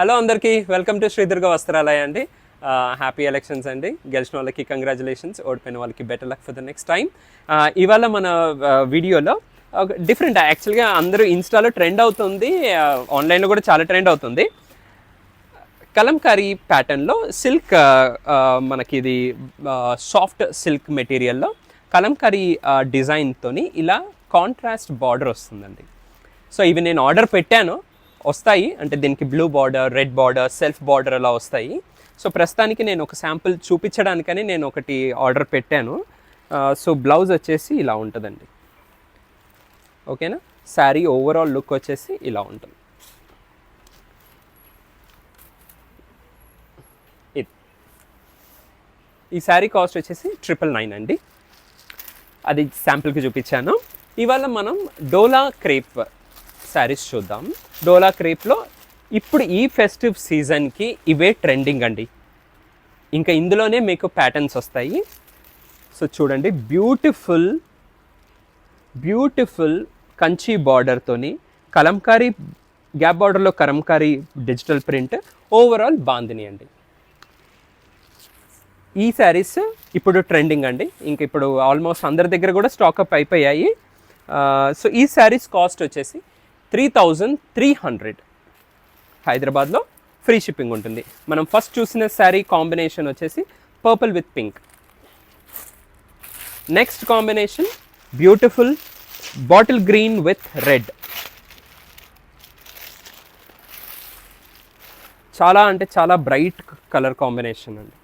Hello అందరికీ welcome to Sri Durga వస్త్రాలయ అండి. Happy elections అండి. గెలిచిన వాళ్ళకి కంగ్రాచులేషన్స్ ఓడిపోయిన వాళ్ళకి better luck for the next time ఇవాళ మన వీడియోలో డిఫరెంట్ యాక్చువల్గా అందరూ ఇన్స్టాలో ట్రెండ్ అవుతుంది. ఆన్లైన్లో కూడా చాలా ట్రెండ్ అవుతుంది. కలంకారీ ప్యాటర్న్లో సిల్క్ మనకి ఇది సాఫ్ట్ సిల్క్ మెటీరియల్లో కలంకారీ డిజైన్తోని ఇలా కాంట్రాస్ట్ బార్డర్ వస్తుందండి. సో ఇవి నేను ఆర్డర్ పెట్టాను. వస్తాయి. అంటే దీనికి blue border red border self border అలా వస్తాయి. సో ప్రస్తుతానికి నేను ఒక శాంపుల్ చూపించడానికని నేను ఒకటి ఆర్డర్ పెట్టాను. సో బ్లౌజ్ వచ్చేసి ఇలా ఉంటుందండి. ఓకేనా శారీ ఓవరాల్ లుక్ వచ్చేసి ఇలా ఉంటుంది. ఇది. ఈ శారీ కాస్ట్ వచ్చేసి ట్రిపుల్ నైన్ అండి. అది శాంపుల్కి చూపించాను. ఇవాళ మనం డోలా క్రేప్ శారీస్ చూద్దాం. డోలా క్రీప్లో ఇప్పుడు ఈ ఫెస్టివ్ సీజన్కి ఇవే ట్రెండింగ్ అండి. ఇంకా ఇందులోనే మీకు ప్యాటర్న్స్ వస్తాయి. సో చూడండి బ్యూటిఫుల్ బ్యూటిఫుల్ కంచి బార్డర్తోని కలంకారీ గ్యాప్ బార్డర్లో Kalamkari digital print overall Bandhani అండి. ఈ శారీస్ ఇప్పుడు ట్రెండింగ్ అండి. ఇంక ఇప్పుడు ఆల్మోస్ట్ అందరి దగ్గర కూడా స్టాకప్ అయిపోయాయి. సో ఈ శారీస్ కాస్ట్ వచ్చేసి త్రీ థౌజండ్ త్రీ హండ్రెడ్. హైదరాబాద్లో ఫ్రీ షిప్పింగ్ ఉంటుంది. మనం ఫస్ట్ చూసిన శారీ కాంబినేషన్ వచ్చేసి purple with pink. Next combination beautiful bottle green with red. చాలా అంటే చాలా బ్రైట్ కలర్ కాంబినేషన్ అండి.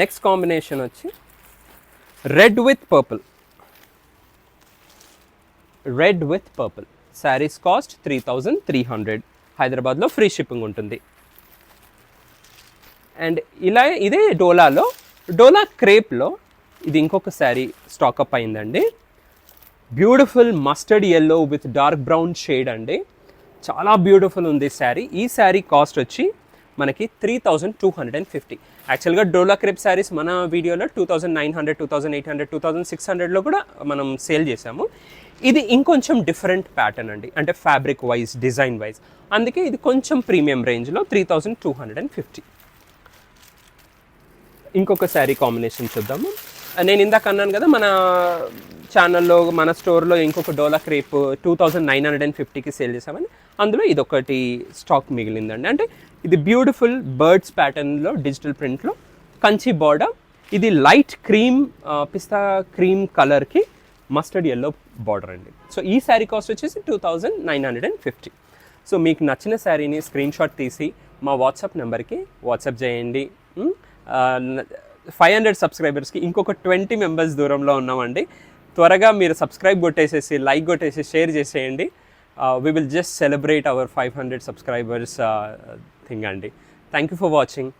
నెక్స్ట్ కాంబినేషన్ వచ్చి red with purple. Red with purple. Sarees cost three thousand three hundred. హైదరాబాద్లో ఫ్రీ షిప్పింగ్ ఉంటుంది. And ఇలా ఇదే డోలాలో డోలా క్రేప్లో ఇది ఇంకొక శారీ స్టాకప్ అయిందండి. Beautiful mustard yellow with dark brown shade అండి. చాలా బ్యూటిఫుల్ ఉంది శారీ. ఈ శారీ కాస్ట్ వచ్చి మనకి three thousand two hundred and fifty యాక్చువల్గా డోలా క్రెప్ శారీస్ మన వీడియోలో two thousand nine hundred two thousand eight hundred two thousand six హండ్రెడ్లో కూడా మనం సేల్ చేసాము ఇది ఇంకొంచెం డిఫరెంట్ ప్యాటర్న్ అండి. అంటే ఫ్యాబ్రిక్ వైజ్ డిజైన్ వైజ్ అందుకే ఇది కొంచెం ప్రీమియం రేంజ్లో three thousand two hundred and fifty ఇంకొక శారీ కాంబినేషన్ చూద్దాము. నేను ఇందాక అన్నాను కదా మన ఛానల్లో మన స్టోర్లో ఇంకొక dola crepe two thousand nine hundred and ఫిఫ్టీకి సేల్ చేసామని అందులో ఇదొకటి స్టాక్ మిగిలిందండి. అంటే ఇది బ్యూటిఫుల్ బర్డ్స్ ప్యాటర్న్లో డిజిటల్ ప్రింట్లో కంచి బార్డర్ ఇది లైట్ క్రీమ్ పిస్తా క్రీమ్ కలర్కి మస్టర్డ్ ఎల్లో బార్డర్ అండి. సో ఈ శారీ కాస్ట్ వచ్చేసి two thousand nine hundred and fifty so మీకు నచ్చిన శారీని స్క్రీన్షాట్ తీసి మా వాట్సాప్ నెంబర్కి వాట్సాప్ చేయండి. ఫైవ్ హండ్రెడ్ సబ్స్క్రైబర్స్కి ఇంకొక ట్వంటీ మెంబర్స్ దూరంలో ఉన్నామండి. త్వరగా మీరు సబ్స్క్రైబ్ కొట్టేసేసి లైక్ కొట్టేసి షేర్ చేసేయండి. We will just celebrate our five hundred subscribers thing అండి. Thank you for watching